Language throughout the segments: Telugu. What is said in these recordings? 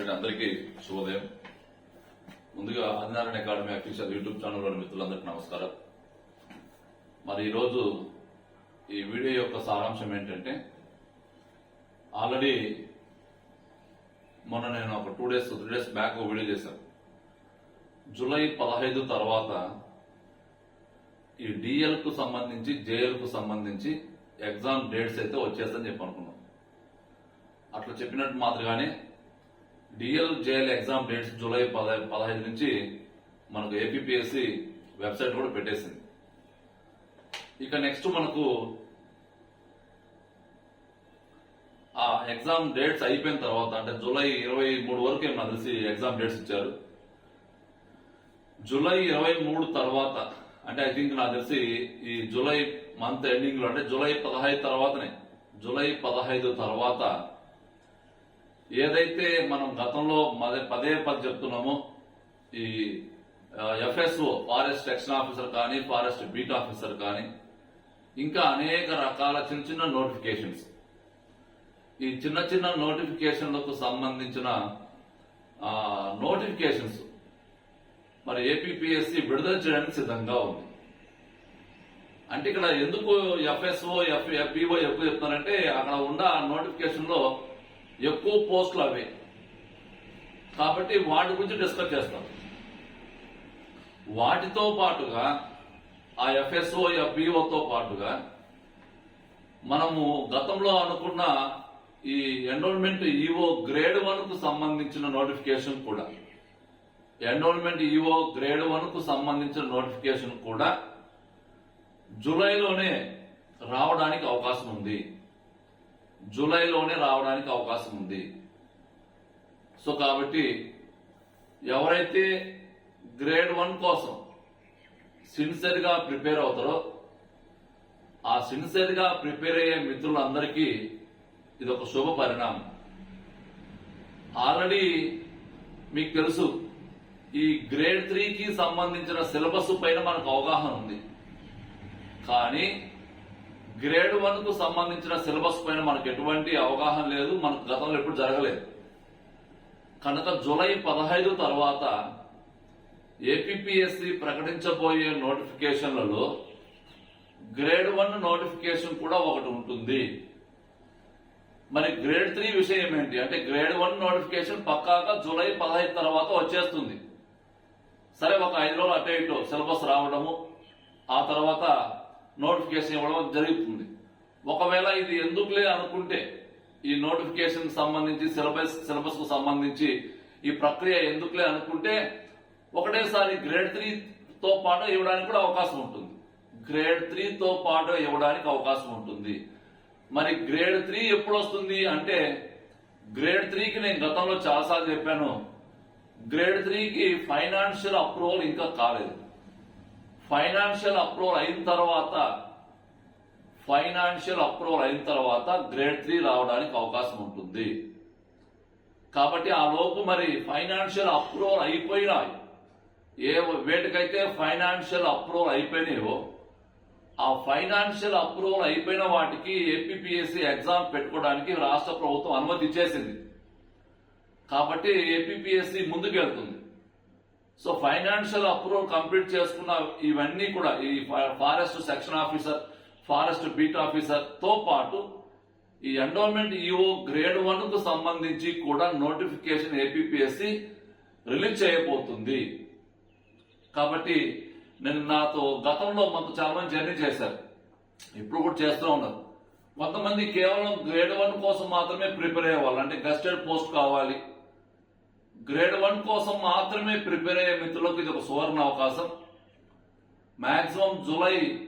రైట్ అందరికీ శుభోదయం. ముందుగా ఆదినారాయణ అకాడమీ అఫీషియల్ యూట్యూబ్ ఛానల్లోని మిత్రులందరికీ నమస్కారం. మరి ఈరోజు ఈ వీడియో యొక్క సారాంశం ఏంటంటే ఆల్రెడీ మొన్న నేను ఒక two days three days back ఒక వీడియో చేశాను. జూలై పదహైదు తర్వాత ఈ డిఎల్కు సంబంధించి జేఎల్కు సంబంధించి ఎగ్జామ్ డేట్స్ అయితే వచ్చేస్తని చెప్పి అనుకున్నాం అట్లా చెప్పినట్టు మాదిరిగానే DL JL exam dates July పద పదహైదు నుంచి మనకు ఏపీపీఎస్సి వెబ్సైట్ కూడా పెట్టేసింది. ఇక నెక్స్ట్ మనకు ఆ ఎగ్జామ్ డేట్స్ అయిపోయిన తర్వాత అంటే జూలై ఇరవై మూడు వరకు ఏమన్నా తెలిసి ఎగ్జామ్ డేట్స్ ఇచ్చారు. జూలై ఇరవై మూడు తర్వాత అంటే ఐ థింక్ నాకు తెలిసి ఈ జూలై మంత్ ఎండింగ్లో అంటే జూలై పదహైదు తర్వాతనే జూలై పదహైదు తర్వాత ఏదైతే మనం గతంలో మదే- పదే పది చెప్తున్నామో ఈ ఎఫ్ఎస్ఓ ఫారెస్ట్ సెక్షన్ ఆఫీసర్ కానీ ఫారెస్ట్ బీట్ ఆఫీసర్ కానీ ఇంకా అనేక రకాల చిన్న చిన్న నోటిఫికేషన్స్. ఈ చిన్న చిన్న నోటిఫికేషన్లకు సంబంధించిన నోటిఫికేషన్స్. మరి ఏపీఎస్సి విడుదల చేయడానికి సిద్ధంగా ఉంది. అంటే ఇక్కడ ఎందుకు ఎఫ్ఎస్ఓ ఎఫ్ ఎఫ్ఈఓ ఎక్కువ చెప్తున్నారంటే అక్కడ ఉన్న నోటిఫికేషన్లో ఎక్కువ పోస్టులు అవే. కాబట్టి వాటి గురించి డిస్కస్ చేస్తాం. వాటితో పాటుగా ఆ ఎఫ్ఎస్ఓ ఎఫ్బిఓతో పాటుగా మనము గతంలో అనుకున్న ఈ ఎన్రోల్మెంట్ ఈఓ గ్రేడ్ వన్కు సంబంధించిన నోటిఫికేషన్ కూడా ఎన్రోల్మెంట్ ఈఓ గ్రేడ్ వన్కు సంబంధించిన నోటిఫికేషన్ కూడా జూలైలోనే రావడానికి అవకాశం ఉంది. జూలైలోనే రావడానికి అవకాశం ఉంది. సో కాబట్టి ఎవరైతే గ్రేడ్ వన్ కోసం సిన్సియర్గా ప్రిపేర్ అవుతారో ఆ సిన్సియర్గా ప్రిపేర్ అయ్యే మిత్రులందరికీ ఇది ఒక శుభ పరిణామం. ఆల్రెడీ మీకు తెలుసు ఈ గ్రేడ్ త్రీకి సంబంధించిన సిలబస్ పైన మనకు అవగాహన ఉంది. కానీ గ్రేడ్ వన్కు సంబంధించిన సిలబస్ పైన మనకు ఎటువంటి అవగాహన లేదు మనకు గతంలో ఎప్పుడు జరగలేదు. కనుక జూలై పదహైదు తర్వాత ఏపీఎస్సి ప్రకటించబోయే నోటిఫికేషన్లలో గ్రేడ్ వన్ నోటిఫికేషన్ కూడా ఒకటి ఉంటుంది. మరి గ్రేడ్ త్రీ విషయం ఏంటి? అంటే గ్రేడ్ వన్ నోటిఫికేషన్ పక్కాగా జూలై పదహైదు తర్వాత వచ్చేస్తుంది. సరే ఒక ఐదు రోజులు అటు ఇటు సిలబస్ రావడము ఆ తర్వాత నోటిఫికేషన్ ఇవ్వడం జరుగుతుంది. ఒకవేళ ఇది ఎందుకులే అనుకుంటే ఈ నోటిఫికేషన్ సంబంధించి సిలబస్ సిలబస్కు సంబంధించి ఈ ప్రక్రియ ఎందుకులే అనుకుంటే ఒకటేసారి గ్రేడ్ త్రీ తో పాటు ఇవ్వడానికి కూడా అవకాశం ఉంటుంది. గ్రేడ్ త్రీ తో పాటు ఇవ్వడానికి అవకాశం ఉంటుంది. మరి గ్రేడ్ త్రీ ఎప్పుడు వస్తుంది అంటే గ్రేడ్ త్రీకి నేను గతంలో చాలాసార్లు చెప్పాను గ్రేడ్ త్రీకి ఫైనాన్షియల్ అప్రూవల్ ఇంకా కాలేదు. ఫైనాన్షియల్ అప్రూవల్ అయిన తర్వాత ఫైనాన్షియల్ అప్రూవల్ అయిన తర్వాత గ్రేడ్ త్రీ రావడానికి అవకాశం ఉంటుంది. కాబట్టి ఆ లోపు మరి ఫైనాన్షియల్ అప్రూవల్ అయిపోయినాయి ఏ వేటికైతే ఫైనాన్షియల్ అప్రూవల్ అయిపోయినాయో ఆ ఫైనాన్షియల్ అప్రూవల్ అయిపోయిన వాటికి ఏపీఎస్సి ఎగ్జామ్ పెట్టుకోవడానికి రాష్ట్ర ప్రభుత్వం అనుమతి ఇచ్చేసింది. కాబట్టి ఏపీపీఎస్సీ ముందుకెళ్తుంది. సో ఫైనాన్షియల్ అప్రూవల్ కంప్లీట్ చేసుకున్న ఇవన్నీ కూడా ఈ forest section officer forest beat ఆఫీసర్తో పాటు ఈ ఎండోమెంట్ ఈఓ గ్రేడ్ వన్కు సంబంధించి కూడా నోటిఫికేషన్ ఏపీఎస్సి రిలీజ్ చేయబోతుంది. కాబట్టి నేను నాతో గతంలో మాకు చాలా మంది జర్నీ చేశారు. ఇప్పుడు కూడా చేస్తూ ఉన్నారు. కొంతమంది కేవలం గ్రేడ్ వన్ కోసం మాత్రమే ప్రిపేర్ అయ్యేవాళ్ళు అంటే గస్టెడ్ పోస్ట్ కావాలి గ్రేడ్ వన్ కోసం మాత్రమే ప్రిపేర్ అయ్యే మిత్రులకు ఇది ఒక సువర్ణ అవకాశం. మ్యాక్సిమం జూలై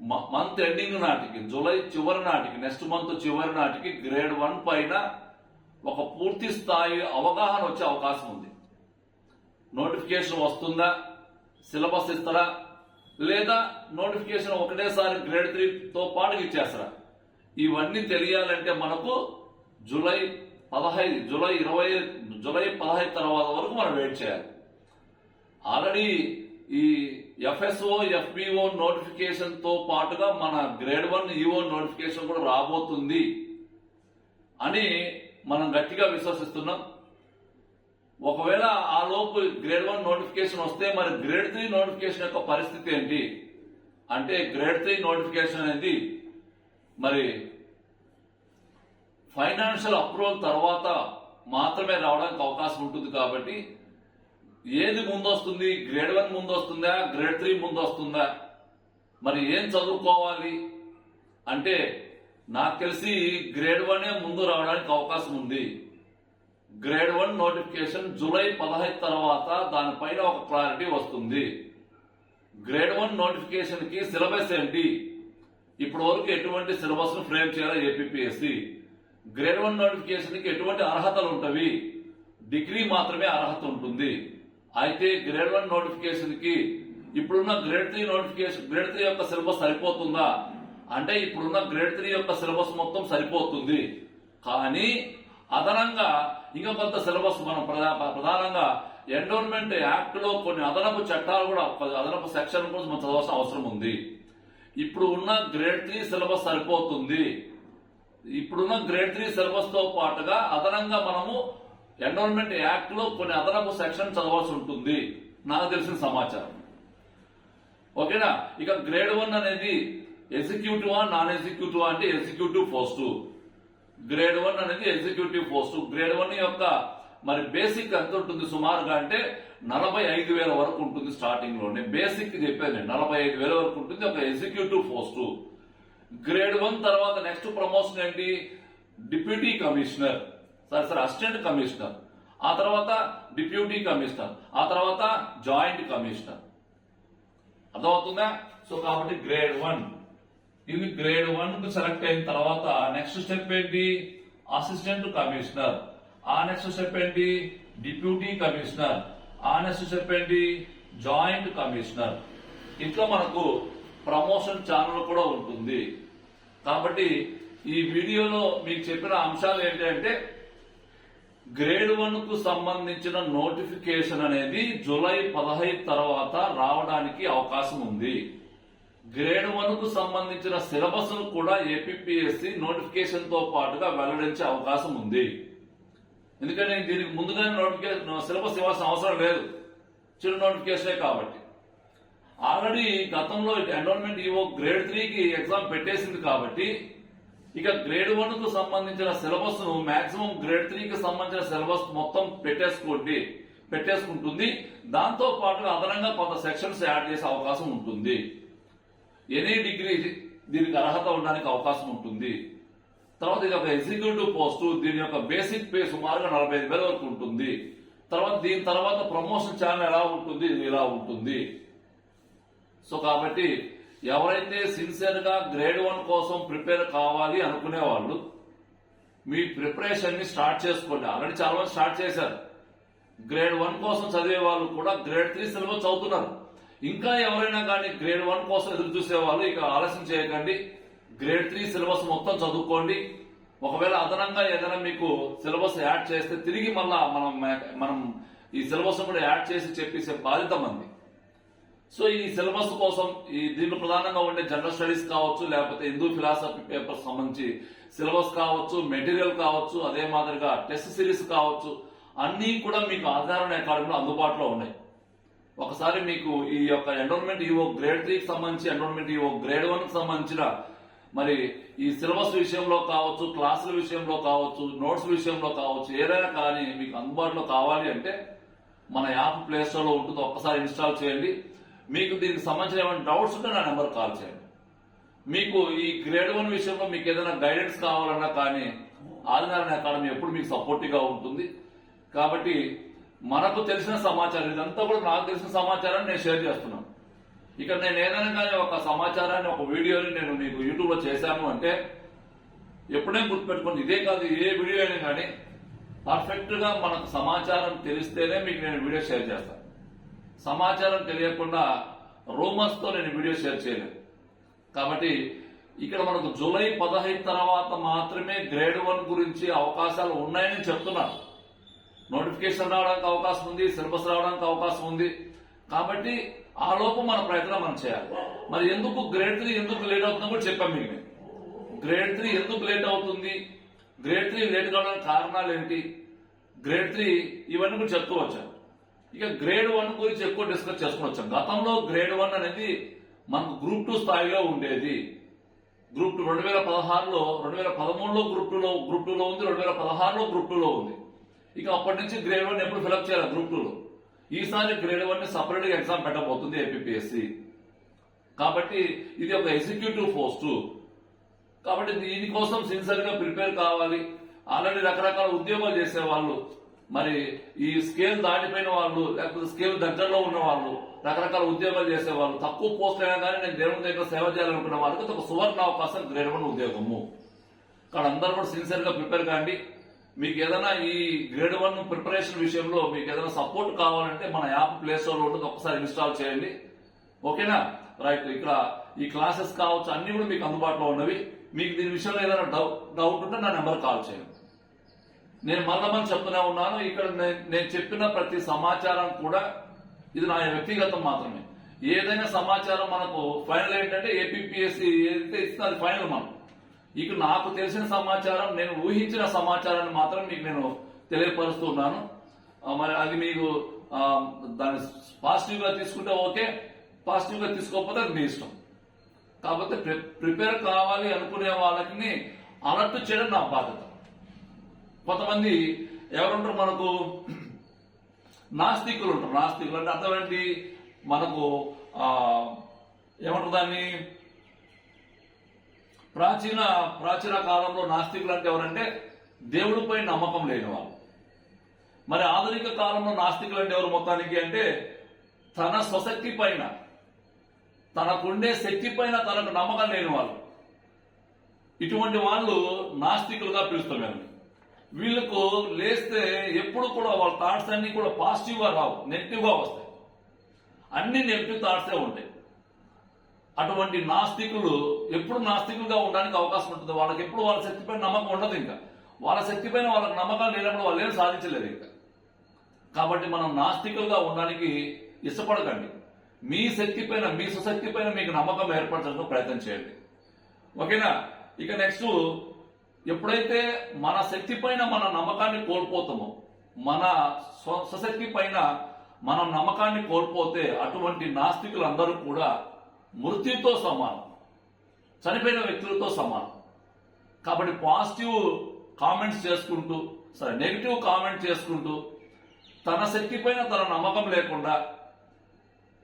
మ- మంత్ ఎండింగ్ నాటికి జూలై చివరి నాటికి నెక్స్ట్ మంత్ చివరి నాటికి గ్రేడ్ వన్ పైన ఒక పూర్తి స్థాయి అవగాహన వచ్చే అవకాశం ఉంది. నోటిఫికేషన్ వస్తుందా? సిలబస్ ఇస్తారా? లేదా నోటిఫికేషన్ ఒకటేసారి గ్రేడ్ త్రీతో పాటు ఇచ్చేస్తారా? ఇవన్నీ తెలియాలంటే మనకు జూలై పదహైదు జూలై ఇరవై జూలై పదహైదు తర్వాత వరకు మనం వెయిట్ చేయాలి. ఆల్రెడీ ఈ ఎఫ్ఎస్ఓ ఎఫ్బిఓ నోటిఫికేషన్తో పాటుగా మన గ్రేడ్ వన్ ఈఓ నోటిఫికేషన్ కూడా రాబోతుంది అని మనం గట్టిగా విశ్వసిస్తున్నాం. ఒకవేళ ఆ లోపు గ్రేడ్ వన్ నోటిఫికేషన్ వస్తే మరి గ్రేడ్ త్రీ నోటిఫికేషన్ యొక్క పరిస్థితి ఏంటి? అంటే గ్రేడ్ త్రీ నోటిఫికేషన్ అనేది మరి ఫైనాన్షియల్ అప్రూవల్ తర్వాత మాత్రమే రావడానికి అవకాశం ఉంటుంది కాబట్టి ఏది ముందు వస్తుంది గ్రేడ్ వన్ ముందు వస్తుందా గ్రేడ్ త్రీ ముందు వస్తుందా మరి ఏం చదువుకోవాలి? అంటే నాకు తెలిసి గ్రేడ్ వన్ ముందు రావడానికి అవకాశం ఉంది. గ్రేడ్ వన్ నోటిఫికేషన్ జూలై పదహైదు తర్వాత దానిపైన ఒక క్లారిటీ వస్తుంది. గ్రేడ్ వన్ నోటిఫికేషన్కి సిలబస్ ఏంటి? ఇప్పటి వరకు ఎటువంటి సిలబస్ను ఫ్రేమ్ చేయాలి ఏపీఎస్సి గ్రేడ్ వన్ నోటిఫికేషన్కి ఎటువంటి అర్హతలు ఉంటవి? డిగ్రీ మాత్రమే అర్హత ఉంటుంది. అయితే గ్రేడ్ వన్ నోటిఫికేషన్కి ఇప్పుడున్న grade three notification grade three యొక్క సిలబస్ సరిపోతుందా? అంటే ఇప్పుడున్న గ్రేడ్ త్రీ యొక్క సిలబస్ మొత్తం సరిపోతుంది. కానీ అదనంగా ఇంకా కొంత సిలబస్ మనం ప్రధానంగా ఎండోన్మెంట్ యాక్ట్లో కొన్ని అదనపు చట్టాలు కూడా అదనపు సెక్షన్ కూడా మనం చదవాల్సిన అవసరం ఉంది. ఇప్పుడు ఉన్న గ్రేడ్ త్రీ సిలబస్ సరిపోతుంది. ఇప్పుడున్న గ్రేడ్ త్రీ సిలబస్తో పాటుగా అదనంగా మనము ఎండోన్మెంట్ యాక్ట్లో కొన్ని అదనపు సెక్షన్ చదవాల్సి ఉంటుంది. నాకు తెలిసిన సమాచారం. ఓకేనా? ఇక గ్రేడ్ వన్ అనేది ఎగ్జిక్యూటివ్ నాన్ ఎగ్జిక్యూటివ్ అంటే ఎగ్జిక్యూటివ్ పోస్ట్. గ్రేడ్ వన్ అనేది ఎగ్జిక్యూటివ్ పోస్ట్. గ్రేడ్ వన్ యొక్క మరి బేసిక్ ఎంత ఉంటుంది? సుమారుగా అంటే నలభై ఐదు వేల వరకు ఉంటుంది స్టార్టింగ్లోనే. బేసిక్ చెప్పాను నలభై ఐదు వేల వరకు ఉంటుంది. ఒక ఎగ్జిక్యూటివ్ పోస్ట్. గ్రేడ్ వన్ తర్వాత నెక్స్ట్ ప్రమోషన్ ఏంటి? Deputy commissioner. సరే సరే అసిస్టెంట్ కమిషనర్. ఆ తర్వాత డిప్యూటీ కమిషనర్. ఆ తర్వాత జాయింట్ కమిషనర్. అర్థమవుతుందా? సో కాబట్టి గ్రేడ్ వన్. ఇది గ్రేడ్ వన్కు సెలెక్ట్ అయిన తర్వాత నెక్స్ట్ స్టెప్ ఏంటి? Assistant commissioner. ఆ నెక్స్ట్ స్టెప్ ఏంటి? Deputy commissioner. ఆ నెక్స్ట్ స్టెప్ ఏంటి? Joint commissioner. ఇట్లా మనకు ప్రమోషన్ ఛానల్ కూడా ఉంటుంది. కాబట్టి ఈ వీడియోలో మీకు చెప్పిన అంశాలు ఏంటంటే గ్రేడ్ వన్కు సంబంధించిన నోటిఫికేషన్ అనేది జూలై పదహైదు తర్వాత రావడానికి అవకాశం ఉంది. గ్రేడ్ వన్కు సంబంధించిన సిలబస్ కూడా ఏపీఎస్సి నోటిఫికేషన్తో పాటుగా వెల్లడించే అవకాశం ఉంది. ఎందుకంటే దీనికి ముందుగానే నోటిఫికేషన్ సిలబస్ ఇవ్వాల్సిన అవసరం లేదు. చిన్న నోటిఫికేషనే కాబట్టి. ఆల్రెడీ గతంలో ఎన్రోల్మెంట్ ఈవో గ్రేడ్ త్రీకి ఎగ్జామ్ పెట్టేసింది కాబట్టి ఇక గ్రేడ్ వన్కు సంబంధించిన సిలబస్ను మాక్సిమం గ్రేడ్ త్రీ కి సంబంధించిన సిలబస్ మొత్తం పెట్టేసుకోండి పెట్టేసుకుంటుంది. దాంతో పాటు అదనంగా కొంత సెక్షన్స్ యాడ్ చేసే అవకాశం ఉంటుంది. ఎనీ డిగ్రీ దీనికి అర్హత ఉండడానికి అవకాశం ఉంటుంది. తర్వాత ఇది ఒక ఎగ్జిక్యూటివ్ పోస్ట్ దీని యొక్క బేసిక్ పే సుమారుగా నలభై ఐదు వేల వరకు ఉంటుంది. తర్వాత దీని తర్వాత ప్రమోషన్ ఛానల్ ఎలా ఉంటుంది ఇది ఇలా ఉంటుంది. సో కాబట్టి ఎవరైతే సిన్సియర్గా గ్రేడ్ వన్ కోసం ప్రిపేర్ కావాలి అనుకునే వాళ్ళు మీ ప్రిపరేషన్ని స్టార్ట్ చేసుకోండి. ఆల్రెడీ చాలా మంది స్టార్ట్ చేశారు. గ్రేడ్ వన్ కోసం చదివే వాళ్ళు కూడా గ్రేడ్ త్రీ సిలబస్ చదువుతున్నారు. ఇంకా ఎవరైనా కానీ గ్రేడ్ వన్ కోసం ఎదురు చూసే వాళ్ళు ఇక ఆలస్యం చేయకండి. గ్రేడ్ త్రీ సిలబస్ మొత్తం చదువుకోండి. ఒకవేళ అదనంగా ఏదైనా మీకు సిలబస్ యాడ్ చేస్తే తిరిగి మళ్ళా మనం మనం ఈ సిలబస్ కూడా యాడ్ చేసి చెప్పేసే బాధ్యత మంది. సో ఈ సిలబస్ కోసం ఈ దీంట్లో ప్రధానంగా ఉండే జనరల్ స్టడీస్ కావచ్చు లేకపోతే హిందూ ఫిలాసఫీ పేపర్ సంబంధించి సిలబస్ కావచ్చు మెటీరియల్ కావచ్చు అదే మాదిరిగా టెస్ట్ సిరీస్ కావచ్చు అన్నీ కూడా మీకు ఆధారణ అకాడమీలో అందుబాటులో ఉన్నాయి. ఒకసారి మీకు ఈ యొక్క ఎన్రోల్మెంట్ ఈవో గ్రేడ్ త్రీకి సంబంధించి ఎన్రోల్మెంట్ ఈవో గ్రేడ్ వన్కి సంబంధించిన మరి ఈ సిలబస్ విషయంలో కావచ్చు క్లాసుల విషయంలో కావచ్చు నోట్స్ విషయంలో కావచ్చు ఏదైనా కానీ మీకు అందుబాటులో కావాలి అంటే మన యాప్ ప్లే ఉంటుందో ఉంటుంది ఒక్కసారి ఇన్స్టాల్ చేయండి. మీకు దీనికి సంబంధించిన ఏమైనా డౌట్స్ ఉంటే నా నెంబర్ కాల్ చేయండి. మీకు ఈ గ్రేడ్ వన్ విషయంలో మీకు ఏదైనా గైడెన్స్ కావాలన్నా కానీ ఆదినారాయణ అకాడమీ ఎప్పుడు మీకు సపోర్టివ్గా ఉంటుంది. కాబట్టి మనకు తెలిసిన సమాచారం ఇదంతా కూడా నాకు తెలిసిన సమాచారాన్ని నేను షేర్ చేస్తున్నాను. ఇక్కడ నేను ఏదైనా కానీ ఒక సమాచారాన్ని ఒక వీడియోని నేను మీకు యూట్యూబ్లో చేశాను అంటే ఎప్పుడైనా గుర్తుపెట్టుకోండి ఇదే కాదు ఏ వీడియో అయినా కానీ పర్ఫెక్ట్గా మనకు సమాచారం తెలిస్తేనే మీకు నేను వీడియో షేర్ చేస్తాను. సమాచారం తెలియకుండా రూమర్స్తో నేను వీడియో షేర్ చేయలేదు. కాబట్టి ఇక్కడ మనకు జూలై పదహైదు తర్వాత మాత్రమే గ్రేడ్ వన్ గురించి అవకాశాలు ఉన్నాయని చెప్తున్నాను నోటిఫికేషన్ రావడానికి అవకాశం ఉంది సిలబస్ రావడానికి అవకాశం ఉంది. కాబట్టి ఆ లోపు మన ప్రయత్నం మనం చేయాలి. మరి ఎందుకు గ్రేడ్ త్రీ ఎందుకు లేట్ అవుతుందో కూడా చెప్పాం మీకు గ్రేడ్ త్రీ ఎందుకు లేట్ అవుతుంది? గ్రేడ్ త్రీ లేట్ కావడానికి కారణాలు ఏంటి? గ్రేడ్ త్రీ ఇవన్నీ కూడా చెప్తూ వచ్చాను ఇక గ్రేడ్ వన్ గురించి ఎక్కువ డిస్కస్ చేసుకుని వచ్చాం. గతంలో గ్రేడ్ వన్ అనేది మనకు గ్రూప్ టూ స్థాయిలో ఉండేది. గ్రూప్ టూ రెండు వేల పదహారులో రెండు వేల పదమూడులో గ్రూప్ టూలో గ్రూప్ టూలో ఉంది రెండు వేల పదహారులో గ్రూప్ టూలో ఉంది. ఇక అప్పటి నుంచి గ్రేడ్ వన్ ఎప్పుడు ఫిలప్ చేయాలి గ్రూప్ టూలో? ఈసారి గ్రేడ్ వన్ సపరేట్గా సపరేట్గా ఎగ్జామ్ పెట్టబోతుంది ఏపీఎస్సి కాబట్టి ఇది ఒక ఎగ్జిక్యూటివ్ పోస్టు. కాబట్టి దీనికోసం సిన్సియర్గా ప్రిపేర్ కావాలి. ఆల్రెడీ రకరకాల ఉద్యోగాలు చేసే వాళ్ళు మరి ఈ స్కేల్ దాటిపోయిన వాళ్ళు లేకపోతే స్కేల్ దగ్గరలో ఉన్న వాళ్ళు రకరకాల ఉద్యోగాలు చేసేవాళ్ళు తక్కువ పోస్ట్ అయినా కానీ నేను దేవుని దగ్గర సేవ చేయాలనుకున్న వాళ్ళకి ఒక సువర్ణ అవకాశం గ్రేడ్ వన్ ఉద్యోగము. ఇక్కడ అందరూ కూడా సిన్సియర్గా ప్రిపేర్ కాండి. మీకు ఏదైనా ఈ గ్రేడ్ వన్ ప్రిపరేషన్ విషయంలో మీకు ఏదైనా సపోర్ట్ కావాలంటే మన యాప్ ప్లే స్టోర్లో ఉంటుంది ఒకసారి ఇన్స్టాల్ చేయండి. ఓకేనా? రైట్ ఇక్కడ ఈ క్లాసెస్ కావచ్చు అన్ని కూడా మీకు అందుబాటులో ఉన్నవి. మీకు దీని విషయంలో ఏదైనా డౌ- డౌట్ ఉంటే నా నెంబర్ కాల్ చేయండి. నేను మరణమని చెప్తూనే ఉన్నాను. ఇక్కడ నేను చెప్పిన ప్రతి సమాచారం కూడా ఇది నా వ్యక్తిగతం మాత్రమే. ఏదైనా సమాచారం మనకు ఫైనల్ ఏంటంటే ఏపీఎస్సి ఏదైతే ఇస్తే అది ఫైనల్ మనం. ఇక నాకు తెలిసిన సమాచారం నేను ఊహించిన సమాచారాన్ని మాత్రం మీకు నేను తెలియపరుస్తున్నాను మరి అది మీకు దాన్ని పాజిటివ్గా తీసుకుంటే ఓకే పాజిటివ్గా తీసుకోకపోతే అది మీ ఇష్టం. కాకపోతే ప్రిపేర్ కావాలి అనుకునే వాళ్ళకి అలర్ట్ చేయడం నా బాధ్యత. కొంతమంది ఎవరుంటారు మనకు? నాస్తికులు ఉంటారు నాస్తికులు అంటే అర్థం ఏంటి? మనకు ఏమంటారు దాన్ని? ప్రాచీన ప్రాచీన కాలంలో నాస్తికులు అంటే ఎవరంటే దేవుడిపై నమ్మకం లేని వాళ్ళు మరి ఆధునిక కాలంలో నాస్తికులు అంటే ఎవరు మొత్తానికి అంటే తన స్వశక్తి పైన తనకుండే శక్తి పైన తనకు నమ్మకం లేని వాళ్ళు ఇటువంటి వాళ్ళు నాస్తికులుగా పిలుస్తున్నారు వీళ్ళకు లేస్తే ఎప్పుడు కూడా వాళ్ళ థాట్స్ అన్ని కూడా పాజిటివ్గా రావు నెగిటివ్గా వస్తాయి. అన్ని నెగిటివ్ థాట్సే ఉంటాయి. అటువంటి నాస్తికులు ఎప్పుడు నాస్తికులుగా ఉండడానికి అవకాశం ఉంటుంది. వాళ్ళకి ఎప్పుడు వాళ్ళ శక్తిపైన నమ్మకం ఉండదు ఇంకా. వాళ్ళ శక్తిపైన వాళ్ళకి నమ్మకం లేనప్పుడు వాళ్ళు ఏం సాధించలేరు ఇంకా. కాబట్టి మనం నాస్తికులుగా ఉండడానికి ఇష్టపడకండి. మీ శక్తి పైన మీ సుశక్తి పైన మీకు నమ్మకం ఏర్పరచడానికి ప్రయత్నం చేయండి. ఓకేనా? ఇక నెక్స్ట్ ఎప్పుడైతే మన శక్తి పైన మన నమ్మకాన్ని కోల్పోతామో మన స్వశక్తి పైన మనం నమ్మకాన్ని కోల్పోతే అటువంటి నాస్తికులందరూ కూడా మృత్యుతో సమానం చనిపోయిన వ్యక్తులతో సమానం. కాబట్టి పాజిటివ్ కామెంట్స్ చేసుకుంటూ సరే నెగిటివ్ కామెంట్ చేసుకుంటూ తన శక్తి పైన తన నమ్మకం లేకుండా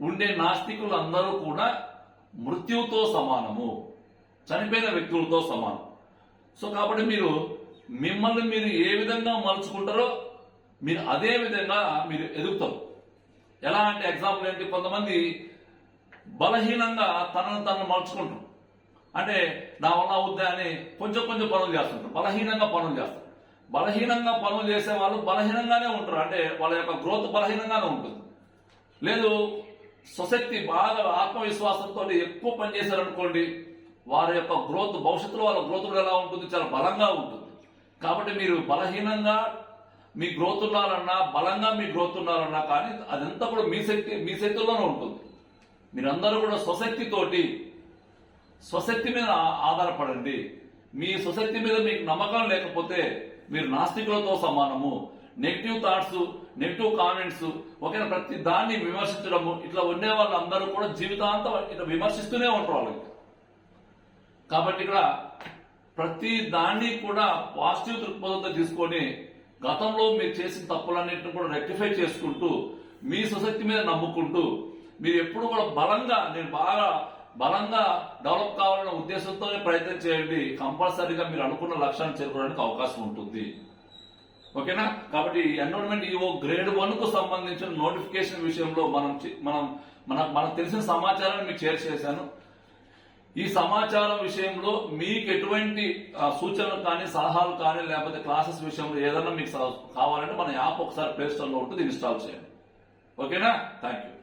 ఉండే నాస్తికులు అందరూ కూడా మృత్యువుతో సమానము చనిపోయిన వ్యక్తులతో సమానం. సో కాబట్టి మీరు మిమ్మల్ని మీరు ఏ విధంగా మలుచుకుంటారో మీరు అదే విధంగా మీరు ఎదుగుతారు. ఎలా అంటే ఎగ్జాంపుల్ ఏంటి? కొంతమంది బలహీనంగా తనను తను మలుచుకుంటారు. అంటే నా వల్ల అవుద్దా అని కొంచెం కొంచెం పనులు చేస్తుంటారు. బలహీనంగా పనులు చేస్తారు. బలహీనంగా పనులు చేసే వాళ్ళు బలహీనంగానే ఉంటారు. అంటే వాళ్ళ యొక్క గ్రోత్ బలహీనంగానే ఉంటుంది. లేదు స్వశక్తి బాగా ఆత్మవిశ్వాసంతో ఎక్కువ పనిచేశారనుకోండి వారి యొక్క గ్రోత్ భవిష్యత్తులో వాళ్ళ గ్రోత్ కూడా ఎలా ఉంటుంది? చాలా బలంగా ఉంటుంది. కాబట్టి మీరు బలహీనంగా మీ గ్రోత్ ఉన్నారన్నా బలంగా మీ గ్రోత్ ఉన్నారన్నా కానీ అదంతా కూడా మీ శక్తి మీ శక్తిలోనే ఉంటుంది. మీరందరూ కూడా స్వశక్తితోటి స్వశక్తి మీద ఆధారపడండి. మీ స్వశక్తి మీద మీకు నమ్మకం లేకపోతే మీరు నాస్తికులతో సమానము. నెగిటివ్ థాట్స్ నెగిటివ్ కామెంట్స్ ఒకే ప్రతి దాన్ని విమర్శించడము ఇట్లా ఉండే వాళ్ళందరూ కూడా జీవితాంతం ఇట్లా విమర్శిస్తూనే ఉంటారు వాళ్ళకి. కాబట్టి ఇక్కడ ప్రతి దాన్ని కూడా పాజిటివ్ దృక్పథంతో తీసుకొని గతంలో మీరు చేసిన తప్పులన్నింటిని కూడా రెక్టిఫై చేసుకుంటూ మీ సొసైటీ మీద నమ్ముకుంటూ మీరు ఎప్పుడు కూడా బలంగా నేను బాగా బలంగా డెవలప్ కావాలన్న ఉద్దేశంతోనే ప్రయత్నం చేయండి. కంపల్సరీగా మీరు అనుకున్న లక్ష్యాన్ని చేరుకోవడానికి అవకాశం ఉంటుంది. ఓకేనా? కాబట్టి ఎన్రోల్మెంట్ ఈవో గ్రేడ్ వన్కు సంబంధించిన నోటిఫికేషన్ విషయంలో మనం మనం మన మనకు తెలిసిన సమాచారాన్ని మీకు షేర్ చేశాను. ఈ సమాచారం విషయంలో మీకు ఎటువంటి సూచనలు కానీ సలహాలు కానీ లేకపోతే క్లాసెస్ విషయంలో ఏదైనా మీకు కావాలంటే మన యాప్ ఒకసారి ప్లే స్టోర్ ఉంటుంది ఇన్స్టాల్ చేయండి. ఓకేనా? Thank you